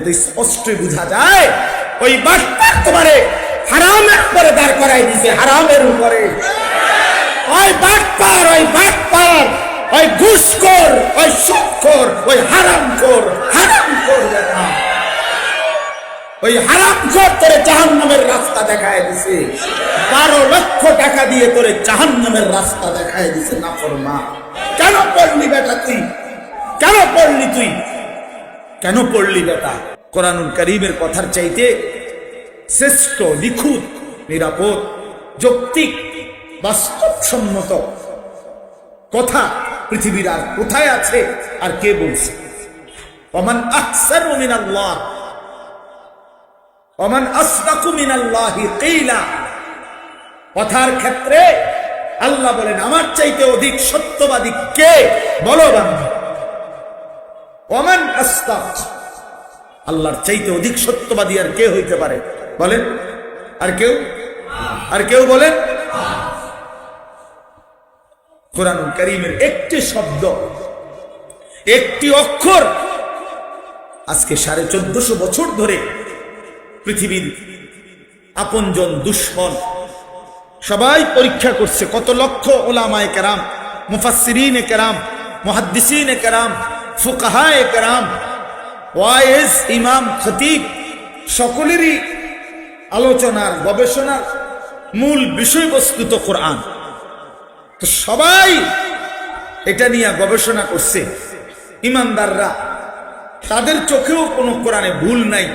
তো স্পষ্টই বোঝা যায়, ওই বাটপার তোমারে হারামের উপরে দাঁড় করাই দিছে হারামের উপরে। ওই বাটপার ওই বাটপার ওই ঘুষখোর, ওই সুদখোর, ওই হারামখোর হারামখোর বেটা ওই হারামখোর তোরে জাহান্নামের রাস্তা দেখায় দিছে বারো লক্ষ টাকা দিয়ে তোরে জাহান্নামের রাস্তা দেখায় দিছে না কেন পড়লি বেটা তুই? কেন পড়লি তুই? কেন পড়লি বেটা? কোরআনুল করিমের কথার চাইতে শ্রেষ্ঠ, নিখুঁত, নিরাপদ, যৌক্তিক, বাস্তবসম্মত কথা পৃথিবীর আর কোথায় আছে আর কে বলছে? অমান আকসার মিনাল্লাহ। অমান আসদাকু মিনাল্লাহি কিলা। কথার ক্ষেত্রে আল্লাহ বলেন, আমার চাইতে অধিক সত্যবাদী কে? বলো বান্ধব অমান আল্লাহর চাইতে অধিক সত্যবাদী আর কে হইতে পারে? বলেন। আর কেউ? আর কেউ বলেন? কোরআন করিমের একটি শব্দ, একটি অক্ষর আজকে সাড়ে চোদ্দশো বছর ধরে পৃথিবীর আপনজন দুশ্মন সবাই পরীক্ষা করছে, কত লক্ষ ওলামায় কেরাম, মুফাসসিরিনে কেরাম, মুহাদ্দিসিনে কেরাম ফুকাহায়ে কেরাম ওয়াইজ ইমাম, খতিব, সকলেরই আলোচনার, গবেষণার মূল বিষয়বস্তু তো কোরআন। তো সবাই এটা নিয়ে গবেষণা করছে। ইমানদাররা, তাদের চোখেও কোনো কোরআনে ভুল নাই।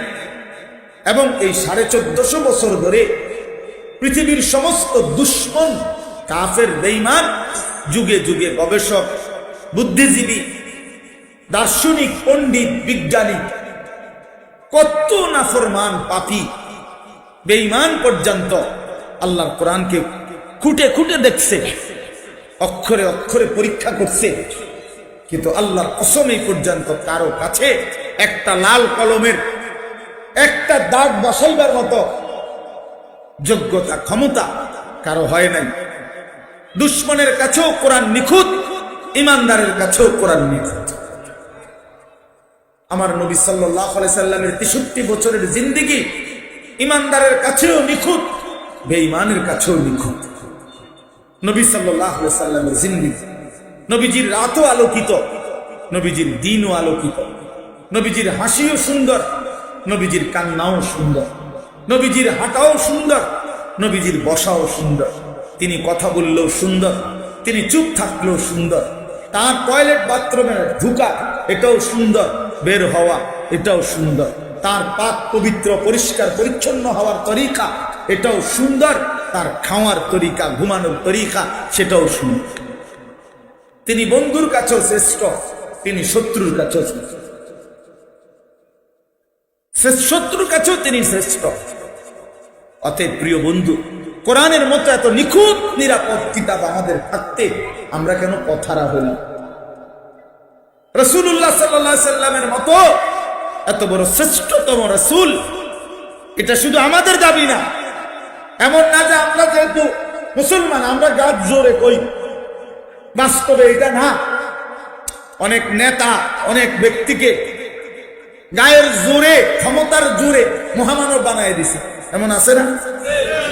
এবং এই সাড়ে চোদ্দশো বছর ধরে পৃথিবীর সমস্ত দুশ্মন, কাফের বেইমান যুগে যুগে গবেষক, বুদ্ধিজীবী দার্শনিক, পণ্ডিত, বিজ্ঞানী। কত নাফরমান পাপি। বেঈমান পর্যন্ত আল্লাহর কোরআনকে খুঁটে খুঁটে দেখছে, অক্ষরে অক্ষরে পরীক্ষা করছে। কিন্তু আল্লাহর অসমে পর্যন্ত কারও কাছে একটা লাল কলমের, একটা দাগ বসাইবার মতো যোগ্যতা, ক্ষমতা কারও হয় নাই। দুশ্মনের কাছেও কোরআন নিখুঁত ইমানদারের কাছেও কোরআন নিখুঁত। আমার নবী সাল্লাহ সাল্লামের তেষট্টি বছরের জিন্দিগি ইমানদারের কাছেও নিখুঁত, বেঈমানের কাছেও নিখুঁত। নবী সাল্লাহ সাল্লামের জিন্দিগি, নবীজির রাতও আলোকিত, নবীজির দিনও আলোকিত। নবীজির হাসিও সুন্দর, নবীজির কান্নাও সুন্দর। নবীজির হাঁটাও সুন্দর, নবীজির বসাও সুন্দর। তিনি কথা বললেও সুন্দর, তিনি চুপ থাকলেও সুন্দর। তার টয়লেট বাথরুমে ঢুকা এটাও সুন্দর। বের হওয়া, এটাও সুন্দর। তার পাক পবিত্র, পরিষ্কার, পরিচ্ছন্ন হওয়ার তরিকা, এটাও সুন্দর। তার খাওয়ার তরিকা, ঘুমানোর তরিকা, সেটাও সুন্দর। তিনি বন্ধুর কাছেও শ্রেষ্ঠ, তিনি শত্রুর কাছেও শ্রেষ্ঠ। শত্রুর কাছেও তিনি শ্রেষ্ঠ। অতএব প্রিয় বন্ধু, কোরআনের মতো এত নিখুঁত, নিরাপদ কিতাব আমাদের থাকতে আমরা কেন পথারা হইলাম রসুল্লাহ সাল্লামের মতো এত বড় শ্রেষ্ঠতম রসুল। এটা শুধু আমাদের দাবি না। এমন না যে আমরা যেহেতু মুসলমান, আমরা গাছ জোরে কই। বাস্তবে এটা না। অনেক নেতা, অনেক ব্যক্তিকে গায়ের জোরে, ক্ষমতার জোরে মহামানব বানায় দিছে। এমন আছে না?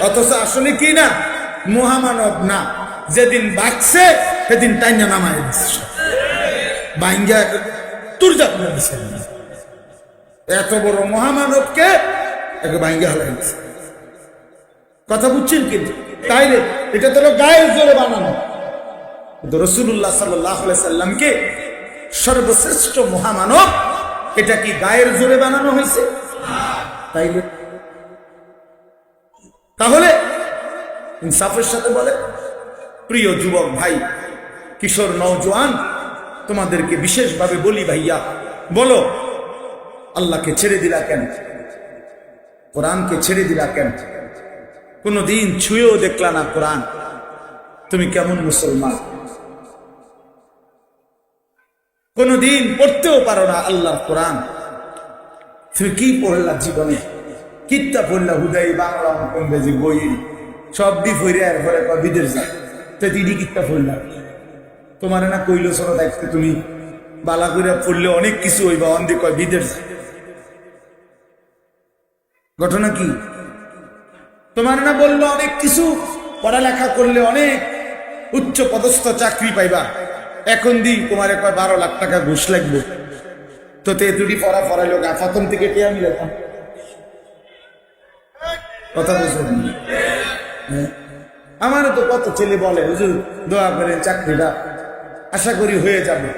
অথচ আসলে কি না? মহামানব না। যেদিন বাঁচছে, সেদিন টাইনা নামায় দিচ্ছে এত বড় মহামানবকে হালাই কথা বুঝছেন কিন্তু তাইলে এটা গায়ের জোরে বানানো। কিন্তু রসুল্লাহ সর্বশ্রেষ্ঠ মহামানব এটা কি গায়ের জোরে বানানো হয়েছে? তাইলে তাহলে ইনসাফের সাথে বলে, প্রিয় যুবক ভাই, কিশোর, নওজোয়ান তোমাদেরকে বিশেষভাবে বলি ভাইয়া, বলো, আল্লাহকে ছেড়ে দিলা কেন? কোরআনকে ছেড়ে দিলা কেন? কোনদিন ছুঁয়েও দেখলা না কোরআন। তুমি কেমন মুসলমান? কোনদিন পড়তেও পারো না আল্লাহ কোরআন। তুমি কি পড়লা জীবনে? কিত্তা পড়লা হুদাই বাংলা ইংরেজি বই, সব দি ফইরে আর ঘরে কয় বিদেশ যা। তো দিদি কিত্তা পড়লা তোমার না কইল, সর দায়িত্ব তুমি। বালা করে পড়লে অনেক কিছু হইবা, অন্ধে কয়, বিদেশ যা। ঘটনা কি? তোমার না বলল অনেক কিছু, পড়ালেখা করলে অনেক উচ্চ পদস্থ চাকরি পাইবা। এখন দি তোমার কয়, বারো লাখ টাকা ঘুষ লাগবে। তো তে দুটি পড়া পড়াইলো গা প্রথম থেকে কে আমি লেখা কথা বুঝলেন আমারও তো কত ছেলে বলে, হুজুর, দোয়া করে চাকরিটা আশা করি হয়ে যাবে।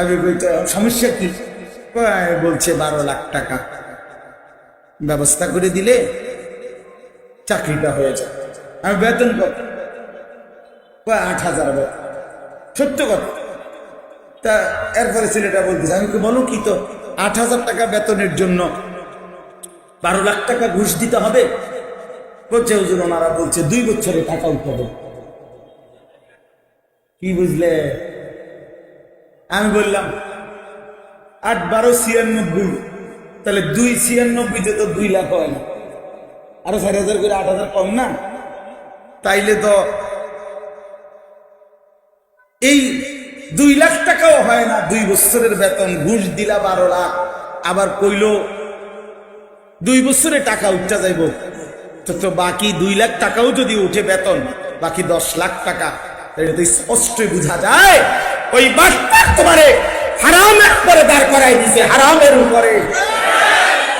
আমি সমস্যা কি? বলছে বারো লাখ টাকা। ব্যবস্থা করে দিলে চাকরিটা হয়ে যাবে। আমি বেতন কত? আট হাজার বেতন। সত্য কথা। তা এরপরে ছেলেটা বলতেছে, আমি কি বলো কি তো, আট হাজার টাকা বেতনের জন্য বারো লাখ টাকা ঘুষ দিতে হবে? বলছে, হুজুর, ওনারা বলছে দুই বছরে টাকা উঠাবে কি বুঝলে? আমি বললাম, আট বারো ছিয়ানব্বই, তাহলে দুই ছিয়ানব্বইতে তো দুই লাখ হয় না। আরও চার হাজার করে আট হাজার কম না? তাইলে তো এই দুই লাখ টাকাও হয় না। দুই বছরের বেতন, ঘুষ দিলা বারো লাখ। আবার কইল, দুই বছরে টাকা উঠা যাইব। তো বাকি দুই লাখ টাকাও যদি উঠে বেতন, বাকি দশ লাখ টাকা তাহলে তো স্পষ্টই বোঝা যায়। ওই বাস্তার তোমারে হারামের উপরে দাঁড় করাই দিছে, হারামের উপরে।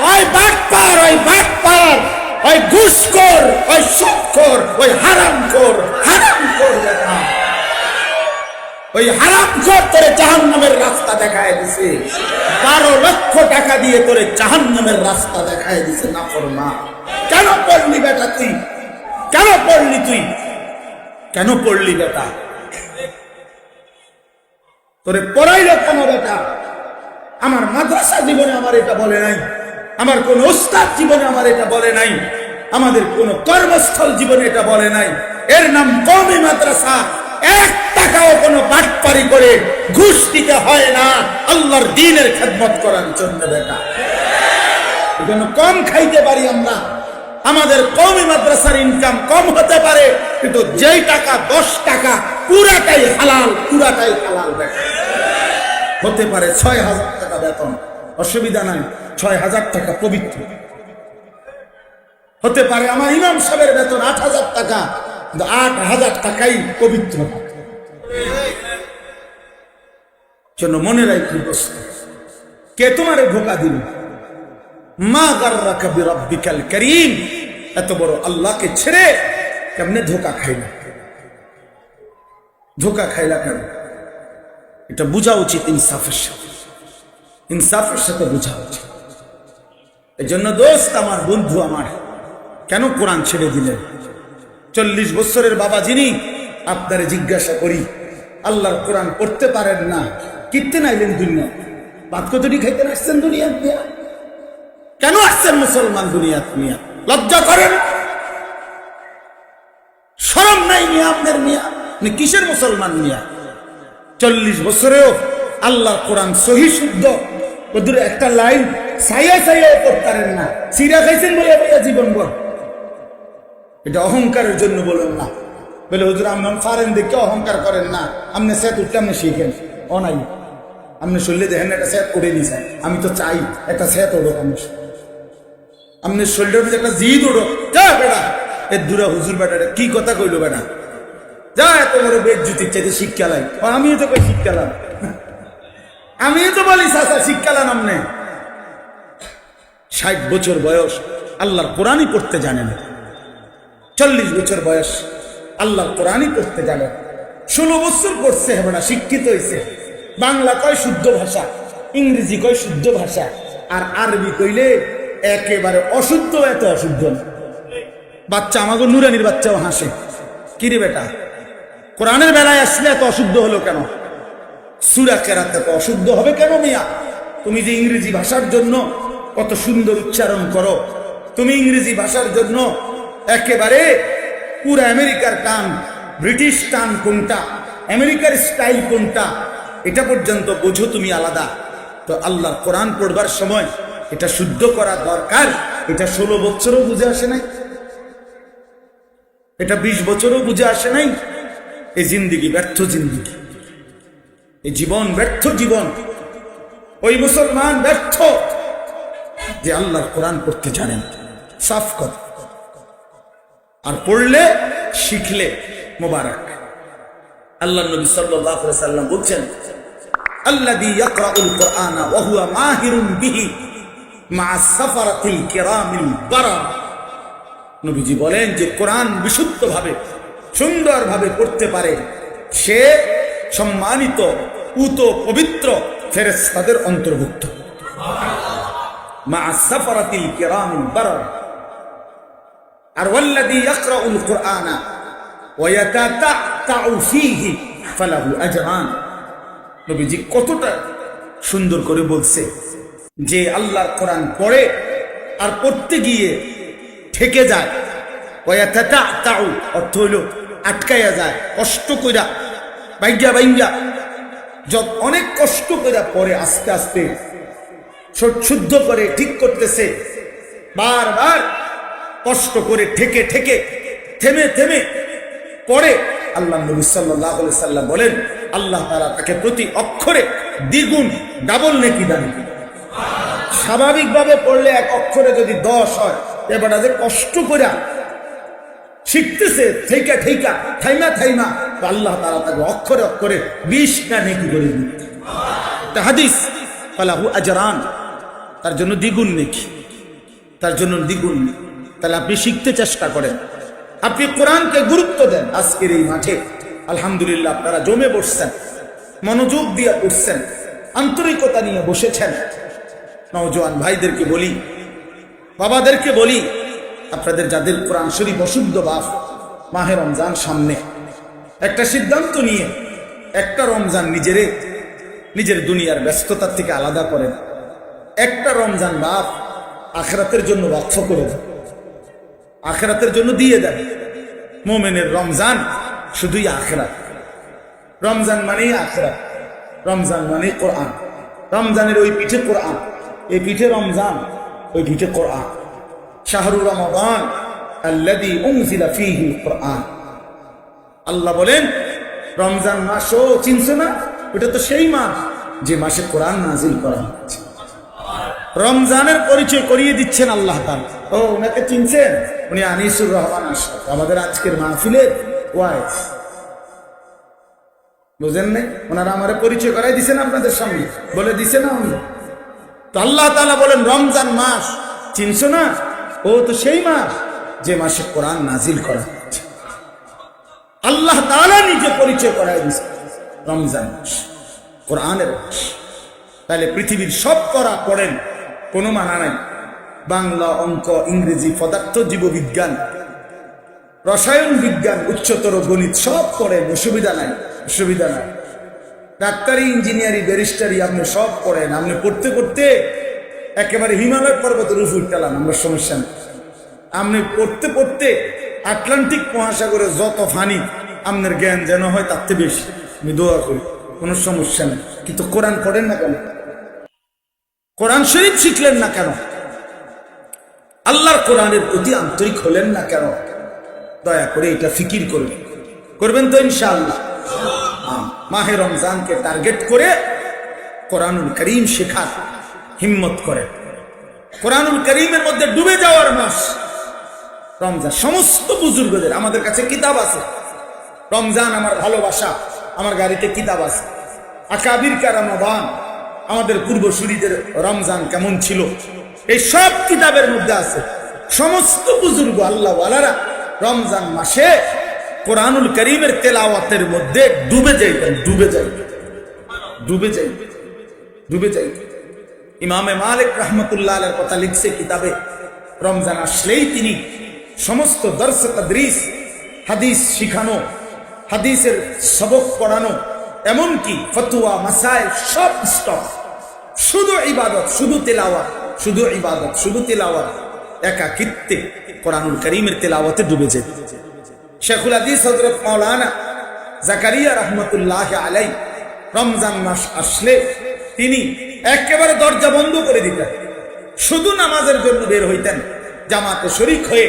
ওই বাটপার ওই বাটপার ওই ঘুষখোর, ওই সুদখোর, ওই হারামখোর হারামখোর ওই হারাম খোর তোরে জাহান নামের রাস্তা দেখায় দিছে। বারো লক্ষ টাকা দিয়ে তোরে জাহান নামের রাস্তা দেখায় দিছে না মা কেন পড়লি বেটা তুই? কেন পড়লি তুই? কেন পড়লি বেটা? তোরে পড়াইলে কেন বেটা আমার মাদ্রাসা জীবনে আমার এটা বলে নাই। আমার কোন ওস্তাদ জীবনে আমার এটা বলে নাই। আমাদের কোন কর্মস্থল জীবনে এটা বলে নাই। এর নাম কমই মাদ্রাসা। এক টাকাও কোনো বাটপারি করে ঘুষ দিতে হয় না। আল্লাহর দিনের খেদমত করার জন্য বেটা। এজন্য কম খাইতে পারি আমরা। আমাদের কমই মাদ্রাসার ইনকাম কম হতে পারে। কিন্তু যেই টাকা, দশ টাকা, পুরাটাই হালাল পুরাটাই হালাল বেটা। হতে পারে ছয় হাজার টাকা বেতন। অসুবিধা নাই, ছয় হাজার টাকা পবিত্র। হতে পারে আমার ইমাম সাহেবের বেতন আট হাজার টাকা আট হাজার টাকাই পবিত্র। জন্য মনে রাখি বস্তু। কে তোমারে ধোকা দিল? মা গার্রা কবি রব্বিকাল করিম। এত বড় আল্লাহকে ছেড়ে কেমনে ধোকা খাইলা? ধোকা খাইলা কেন? এটা বোঝা উচিত ইনসাফের সাথে। ইনসাফের সাথে বোঝা উচিত। এই জন্য দোস্ত আমার বন্ধু আমার, কেন কোরআন ছেড়ে দিলেন? চল্লিশ বছরের বাবা যিনি, আপনারে জিজ্ঞাসা করি, আল্লাহর কোরআন পড়তে পারেন না কিনতে নাইলেন দুনিয়া? বাদ কতটি খাইতে আসছেন দুনিয়া দিয়া? কেন আসছেন মুসলমান দুনিয়া দুনিয়া লজ্জা করেন? সরম নাই মিয়া আপনার মিয়া কিসের মুসলমান মিয়া চল্লিশ বছরেও আল্লাহ কোরআন সহি শুদ্ধ। ওদের একটা লাইন সাইয়া সাইয়া করতারেন না। সিরা খাইছেন বলে জীবন বল এটা অহংকারের জন্য বলেন না। বলে, হুজুর, আপনি ফারেন দেখে অহংকার করেন না। আপনি স্যাত উঠতে আপনি শিখেন। ও নাই। আপনি শরীরে দেখেন একটা স্যাত উঠে নিছেন আমি তো চাই একটা স্যাত ওড়ো আপনি আপনি শরীরের একটা জিদ ওড়ো যা বেড়া এ দূরা হুজুর বেটা কি কথা কইলো বেটা? যা এত বেদ জুতির চাইতে শিক্ষা লাই। আমিও তো শিক্ষা লাম। আমিও তো বলি, চাচা, শিক্ষা লাম আপনি ষাট বছর বয়স, আল্লাহর কোরআনই পড়তে চল্লিশ বছর বয়স, আল্লাহর কোরআনই পড়তে ষোলো বছর পড়ছে হেবনা, শিক্ষিত হয়েছে বাংলা কয় শুদ্ধ ভাষা, ইংরেজি কয় শুদ্ধ ভাষা, আর আরবি কইলে একেবারে অশুদ্ধ, এত অশুদ্ধ বাচ্চা আমাকে নুরানির বাচ্চাও হাসে। কিরে বেটা? কোরআনের বেলায় আসলে এত অশুদ্ধ হলো কেন? সুরা কেরাতে এত অশুদ্ধ হবে কেন মিয়া? তুমি যে ইংরেজি ভাষার জন্য কত সুন্দর উচ্চারণ করো, তুমি ইংরেজি ভাষার জন্য একেবারে পুরো আমেরিকার টান, ব্রিটিশ টান কোনটা, আমেরিকার স্টাইল কোনটা, এটা পর্যন্ত বোঝো তুমি আলাদা। তো আল্লাহ কোরআন পড়বার সময় এটা শুদ্ধ করা দরকার, এটা ষোলো বছরও বুঝে আসে নাই। এটা বিশ বছরও বুঝে আসে নাই। এই জিন্দিগি ব্যর্থ জিন্দিগি। এই জীবন ব্যর্থ জীবন। ওই মুসলমান ব্যর্থ। যে আল্লাহর কোরআন পড়তে জানেন, সাফ কথা আর পড়লে শিখলে মোবারক। আল্লাহ নবী আলাইহি সাল্লাম বলছেন ইয়াকরাউল কুরআনা ওয়া হুয়া মাহিরুন বিহি মা সাফারাতিল কিরামিল বারার। নবীজি বলেন যে কোরআন বিশুদ্ধভাবে সুন্দরভাবে পড়তে পারে। সে সম্মানিত, উত পবিত্র ফেরেশতাদের অন্তর্ভুক্ত। আর কতটা সুন্দর করে বলছে যে আল্লাহর কোরআন পড়ে আর পড়তে গিয়ে ঠেকে যায়। তাউ অর্থ হইল আটকাইয়া যায়, কষ্ট কইরা, বাইঙ্গা যত অনেক কষ্ট কইরা পরে আস্তে আস্তে শুদ্ধ করে ঠিক করতেছে, বারবার কষ্ট করে ঠেকে ঠেকে, থেমে থেমে পরে আল্লাহ নবী সাল্লাহ সাল্লাম বলেন, আল্লাহ তারা তাকে প্রতি অক্ষরে দ্বিগুণ ডাবল নেকি দান স্বাভাবিকভাবে পড়লে এক অক্ষরে যদি দশ হয় এবার কষ্ট করে শিখতেছে, থেইকা থেইকা, থাইমা থাইমা। আল্লাহ তারা তাকে অক্ষরে অক্ষরে বিশটা নেকি করে দিন হাদিস, ফালাহু আজরান। তার জন্য দ্বিগুণ নেকি। তার জন্য দ্বিগুণ নেকি। তাহলে আপনি শিখতে চেষ্টা করেন। আপনি কোরআনকে গুরুত্ব দেন আজকের এই মাঠে। আলহামদুলিল্লাহ আপনারা জমে বসছেন, মনোযোগ দিয়ে উঠছেন আন্তরিকতা নিয়ে বসেছেন। নওজোয়ান ভাইদেরকে বলি, বাবাদেরকে বলি আপনাদের যাদের কোরআন শরীফ অশুদ্ধ বাপ, মাহে রমজান সামনে। একটা সিদ্ধান্ত নিয়ে একটা রমজান নিজেরে, নিজের দুনিয়ার ব্যস্ততার থেকে আলাদা করেন একটা রমজান বাপ আখরাতের জন্য বক্ষ করে দেন আখরাতের জন্য দিয়ে দেন মোমেনের রমজান শুধুই আখরাত। রমজান মানেই আখরাত। রমজান মানে কোরআন। রমজানের ওই পিঠে কোরআন। এই পিঠে রমজান, ওই পিঠে কোরআন। শাহরু রমাদান আল্লাদি উনজিলা ফিহি কোরআন। আল্লাহ বলেন, রমজান মাস ও চিনছে না? ওটা তো সেই মাস যে মাসে কোরআন নাজিল করা হচ্ছে। রমজানের পরিচয় করিয়ে দিচ্ছেন আল্লাহ তাআলা। ও, ওনাকে চিনছেন? উনি আনিসুর রহমান আমাদের আজকের মাহফিলের ওয়াইস বুঝেন নাই? ওনারা আমার পরিচয় করাই দিছেন আপনাদের সামনে বলে দিছে না উনি। তো আল্লাহ তাআলা বলেন, রমজান মাস চিনছো না? ও তো সেই মাস যে মাসে কোরআন নাজিল করা হচ্ছে আল্লাহ তাআলা নিজে পরিচয় করাই দিছে রমজান মাস, কোরআনের মাস। তাহলে পৃথিবীর সব করা পড়েন, কোনো মানা নাই। বাংলা অঙ্ক, ইংরেজি, পদার্থ, জীববিজ্ঞান, রসায়ন বিজ্ঞান, উচ্চতর গণিত সব পড়েন, অসুবিধা নাই অসুবিধা নাই। ডাক্তারি, ইঞ্জিনিয়ারিং, ব্যারিস্টারি আপনি সব পড়েন, আপনি পড়তে পড়তে একেবারে হিমালয় পর্বতের উপর উঠলাম, আমরা সমস্যা নেই। আপনি পড়তে পড়তে আটলান্টিক মহাসাগরে যত ফানি আপনার জ্ঞান যেন হয় তার থেকে বেশি। আমি দোয়া করি, কোনো সমস্যা নেই। কিন্তু কোরআন পড়েন না কেন? কোরআন শরীফ শিখলেন না কেন? আল্লাহর কোরআনের প্রতি আন্তরিক হলেন না কেন? দয়া করে এটা ফিকির করবেন করবেন তো ইনশাআল্লাহ। মাহে রমজানকে টার্গেট করে কোরআনুল করিম শেখার। হিম্মত করে। কোরআনুল করিমের মধ্যে ডুবে যাওয়ার মাস। রমজান, সমস্ত বুজুর্গদের, আমাদের কাছে কিতাব আছে। রমজান আমার ভালোবাসা, আমার গাড়িতে কিতাব আছে। আকাবির কারামাবান আমাদের পূর্বসূরীদের রমজান কেমন ছিল? এই সব কিতাবের মধ্যে আছে। সমস্ত বুজুর্গ আল্লাহ রমজান মাসে কোরআনুল করিমের তেলাওয়াতের মধ্যে ডুবে যাইতেন ডুবে যাইতেন ডুবে যাই ডুবে যাই ইমামে মালিক রহমতুল্লাহ আলের কথা লিখছে কিতাবে। রমজান আসলেই তিনি সমস্ত দর্শ তদ্রিস, হাদিস শিখানো, হাদিসের সবক পড়ানো, এমনকি ফতুয়া মাসায় সব স্টপ শুধু ইবাদত, শুধু তেলাওয়া শুধু ইবাদত, শুধু তেলাওয়াত। একাকিত্বে কোরআনুল করিমের তেলাওয়াতে ডুবে যেত। শেখুল হাদিস হজরত মাওলানা জাকারিয়া রহমতুল্লাহ আলাই রমজান মাস আসলে তিনি একেবারে দরজা বন্ধ করে দিতেন। শুধু নামাজের জন্য বের হইতেন, জামাতে শরিক হয়ে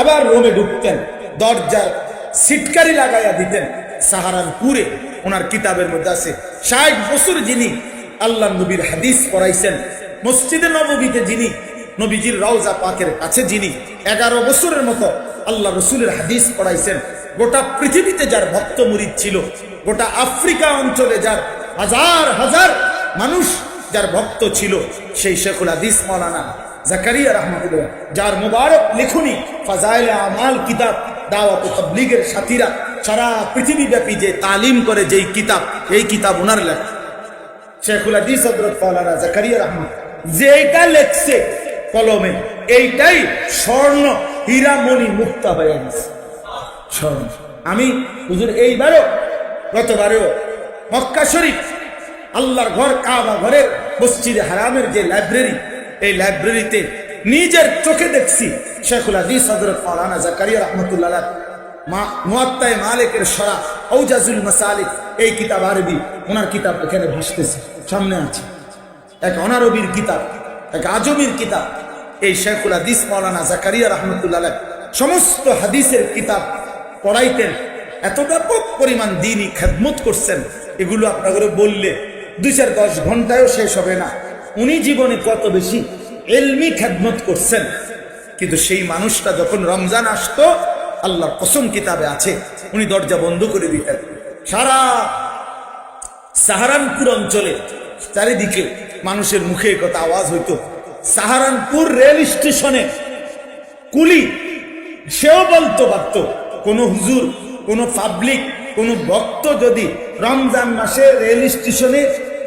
আবার রোমে ঢুকতেন দরজার সিটকারি লাগাইয়া দিতেন। সাহারানপুরে ওনার কিতাবের মধ্যে আছে, ষাট বছর যিনি আল্লাহ নবীর হাদিস পড়াইছেন, মসজিদে নববীতে যিনি নবীজির রওজা পাকের কাছে যিনি এগারো বছরের মতো আল্লাহ রসুলের হাদিস পড়াইছেন, গোটা পৃথিবীতে যার ভক্ত মুরিদ ছিল, গোটা আফ্রিকা অঞ্চলে যার হাজার হাজার মানুষ যার ভক্ত ছিল সেই শেখুল হাদিস মৌলানা জাকারিয়া রহমতুল্লাহ। যার মুবারক লিখুনি ফাজাইলে আমাল কিতাব, দাওয়াত তবলিগের সাথীরা সারা পৃথিবীব্যাপী যে তালিম করে যেই কিতাব, এই কিতাব ওনার লেখা। শেখুল হাদিস হজরত মাওলানা জাকারিয়া রহমান যেটা লেখছে কলমে, এইটাই স্বর্ণ হীরামণি মুক্তা হয়ে গেছে। স্বর্ণ। আমি হুজুর, এইবারও, গতবারেও মক্কা শরীফ আল্লাহর ঘর কাবা ঘরের মসজিদে হারামের যে লাইব্রেরি এই লাইব্রেরিতে নিজের চোখে দেখছি শেখুল হাদিস হজরত মাওলানা জাকারিয়া রহমতুল্লাহ মুয়াত্তায় মালিকের সরা ঔজাজুল মাসালিক, এই কিতাব আরবি, ওনার কিতাব এখানে ভাসতেছে, সামনে আছে। এক অনারবির কিতাব, এক আজমির কিতাব, এই শেখুল হাদিস মাওলানা জাকারিয়া রহমতুল্লাহ সমস্ত হাদিসের কিতাব পড়াইতেন, এত ব্যাপক পরিমাণ দিনই খেদমত করছেন, এগুলো আপনাদের বললে দুই চার দশ ঘন্টায়ও শেষ হবে না। উনি জীবনে কত বেশি এলমি খেদমত করছেন। কিন্তু সেই মানুষটা যখন রমজান আসতো, আল্লাহর কসম কিতাবে আছে, উনি দরজা বন্ধ করে দিতেন। সারা সাহারানপুর অঞ্চলে চারিদিকে মানুষের মুখে কথা আওয়াজ হইতো। সাহারানপুর রেল স্টেশনে কুলি, সেও বলতো পারত, কোন হুজুর, কোন পাবলিক, কোন ভক্ত যদি রমজান মাসে রেল স্টেশনে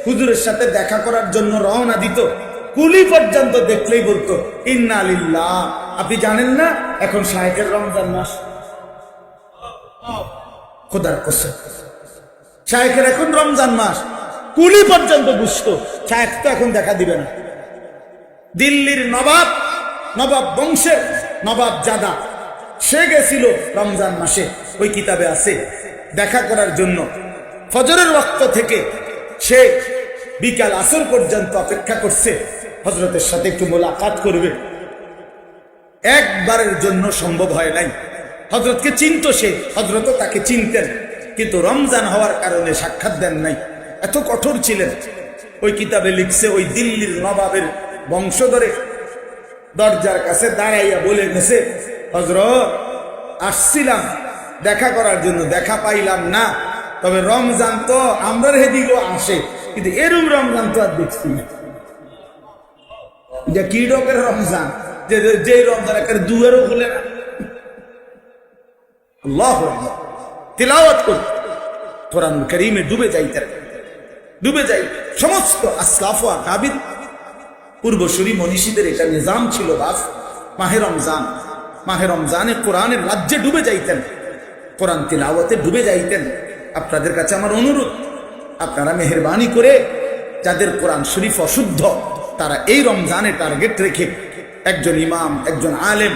হুজুরের সাথে দেখা করার জন্য রওনা দিত। কুলি পর্যন্ত দেখলেই বলতো, ইন্না আপনি জানেন না, এখন শাহেকের রমজান মাস। খোদার কসম। শাহেকের এখন রমজান মাস। কুলি পর্যন্ত বুঝতো, শাহেক তো এখন দেখা দিবে না। দিল্লির নবাব নবাব বংশের নবাব জাদা, সে গেছিল রমজান মাসে, ওই কিতাবে আছে। দেখা করার জন্য। ফজরের রক্ত থেকে সে বিকাল আসর পর্যন্ত অপেক্ষা করছে। হজরতের সাথে একটু মোলাকাত করবে। একবারের জন্য সম্ভব হয় নাই। হজরতকে চিনত সে হজরত তাকে চিনতেন। কিন্তু রমজান হওয়ার কারণে সাক্ষাৎ দেন নাই। এত কঠোর ছিলেন। ওই কিতাবে লিখছে, ওই দিল্লির নবাবের বংশধরে দরজার কাছে দাঁড়াইয়া বলে গেছে হজরত আসছিলাম। দেখা করার জন্য দেখা পাইলাম না। তবে রমজান তো আমরা হেদিকেও আসে। কিন্তু এরম রমজান তো আর দেখছি যে কি রকের রমজান? যে যে রমজান একটা দুয়ারও খুলে না। তিলাওয়াত করিমে ডুবে যাইতেন ডুবে যাই সমস্ত আসলাফ আকাবিদ। মনীষীদের এটা নিজাম ছিল বাস। মাহে রমজান। মাহে রমজানে কোরআনের রাজ্যে ডুবে যাইতেন। কোরআন তিলাওয়াতে ডুবে যাইতেন। আপনাদের কাছে আমার অনুরোধ আপনারা মেহরবানি করে যাদের কোরআন শরীফ অশুদ্ধ, তারা এই রমজানে টার্গেট রেখে একজন ইমাম, একজন আলেম,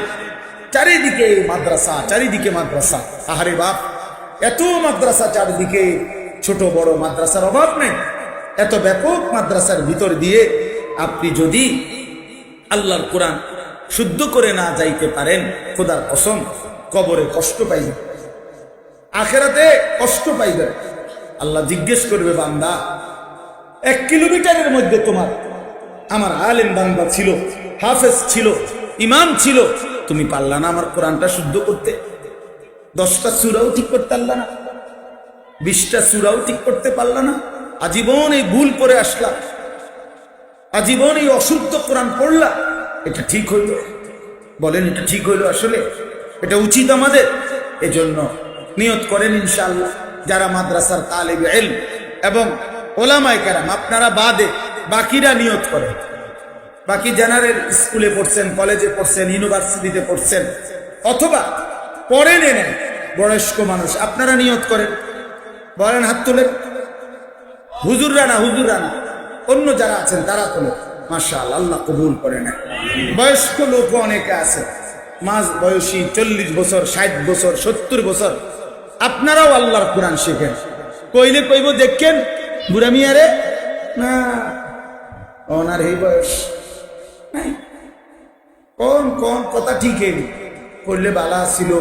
চারিদিকে মাদ্রাসা চারিদিকে মাদ্রাসা। আহারে বাপ, এত মাদ্রাসা চারিদিকে ছোট বড় মাদ্রাসার অভাব নেই। এত ব্যাপক মাদ্রাসার ভিতর দিয়ে আপনি যদি আল্লাহর কোরআন শুদ্ধ করে না যাইতে পারেন, খোদার কসম, কবরে কষ্ট পাইবেন। আখেরাতে কষ্ট পাইবেন। আল্লাহ জিজ্ঞেস করবে, বান্দা, এক কিলোমিটারের মধ্যে তোমার, আমার আলেম বান্দা ছিল, হাফেজ ছিল, ইমাম ছিল, তুমি পারলা না আমার কোরআনটা শুদ্ধ করতে। দশটা সুরাও ঠিক করতে পারলা না, বিশটা সুরাও ঠিক করতে পারলা না, আজীবন এই ভুল করে আসলা, আজীবন এই অশুদ্ধ কোরআন পড়লা, এটা ঠিক হইল। বলেন, এটা ঠিক হইল আসলে? এটা উচিত আমাদের? এজন্য নিয়ত করেন ইনশাআল্লাহ। যারা মাদ্রাসার তালেব এল এবং ওলামায় কেরাম, আপনারা বাদে বাকিরা নিয়ত করেন বাকি জেনারেল স্কুলে পড়ছেন, কলেজে পড়ছেন, ইউনিভার্সিটিতে পড়ছেন, অথবা পড়েন এনে বয়স্ক মানুষ, আপনারা নিয়ত করেন। বলেন, হাত তোলেন। হুজুররা না হুজুররা না, অন্য যারা আছেন তারা তোলে। মাশাল আল্লাহ কবুল করে নেন। বয়স্ক লোক অনেকে আছে। মাঝ বয়সী চল্লিশ বছর, ষাট বছর, সত্তর বছর আপনারাও আল্লাহর কোরআন শেখেন। কইলে কইব, দেখেন, বুড়া মিয়ারে, না ওনার এই বয়স কোন কোন কথা ঠিক করলে বালা ছিল।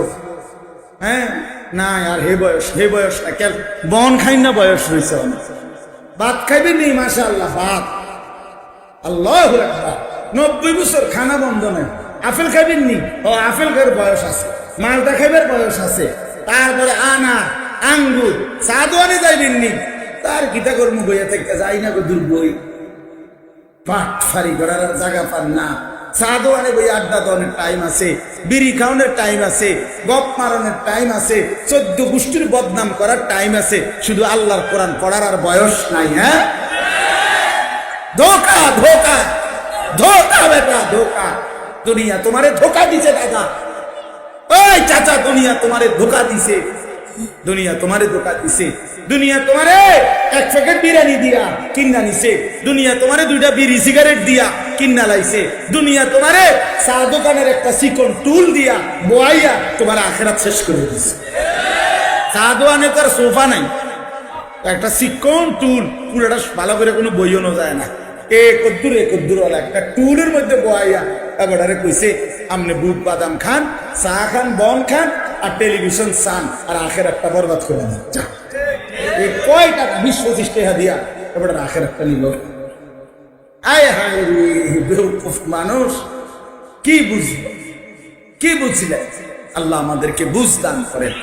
হ্যাঁ না আর হে বয়স হে বয়স না কেন বন খাই না বয়স হয়েছে। ভাত খাইবে নেই মাসা আল্লাহ ভাত। আল্লাহ। নব্বই বছর খানা বন্ধ নাই আপেল খাইবেন নি? ও, আপেল খাবার বয়স আছে। মালটা খাবার বয়স আছে। তারপরে আনা, আঙ্গুর চা দোয়ানে যাইবেন। নি তার কিতা কর্ম বইয়া থেকে যাই না গো দুর্বই পাট ফারি করার জায়গা পান না। বই আড্ডা দোয়ানের টাইম আছে, বিড়ি খাওয়ানোর টাইম আছে, গপ মারানোর টাইম আছে, চোদ্দ গোষ্ঠীর বদনাম করার টাইম আছে। শুধু আল্লাহর কোরআন পড়ার আর বয়স নাই হ্যাঁ? ধোকা ধোকা ধোকা বেটা, ধোকা। দুনিয়া তোমারে ধোকা দিছে, দাদা। ওই চাচা, দুনিয়া তোমারে ধোকা দিছে। দুনিয়া তোমারে ধোকা দিছে। দুনিয়া তোমারে এক প্যাকেট বিরিয়ানি দিয়া কিনা নিছে। দুনিয়া তোমারে দুইটা বিড়ি সিগারেট দিয়া কিনা লাইছে। দুনিয়া তোমারে চা দোকানের একটা চিকন টুল দিয়া বোয়াইয়া তোমার আখেরাত শেষ করে দিছে। চা দোকানে তো আর সোফা নাই। একটা চিকন টুল পুরোটা ভালো করে কোনো বইও যায় না। এ কদ্দুর এ কদ্দুর একটা টুলের মধ্যে বয়াইয়া এবারে কইছে আপনি বুট বাদাম খান, চা খান, বন খান, আর টেলিভিশন চান, আর আখের একটা বরবাদ করে দেন। এই কয় টাকা বিশ পঁচিশ দিয়া, এবার আখের একটা নিল আয় হায় মানুষ। কি বুঝলো কি বুঝলে? আল্লাহ আমাদেরকে বুঝদান করেন।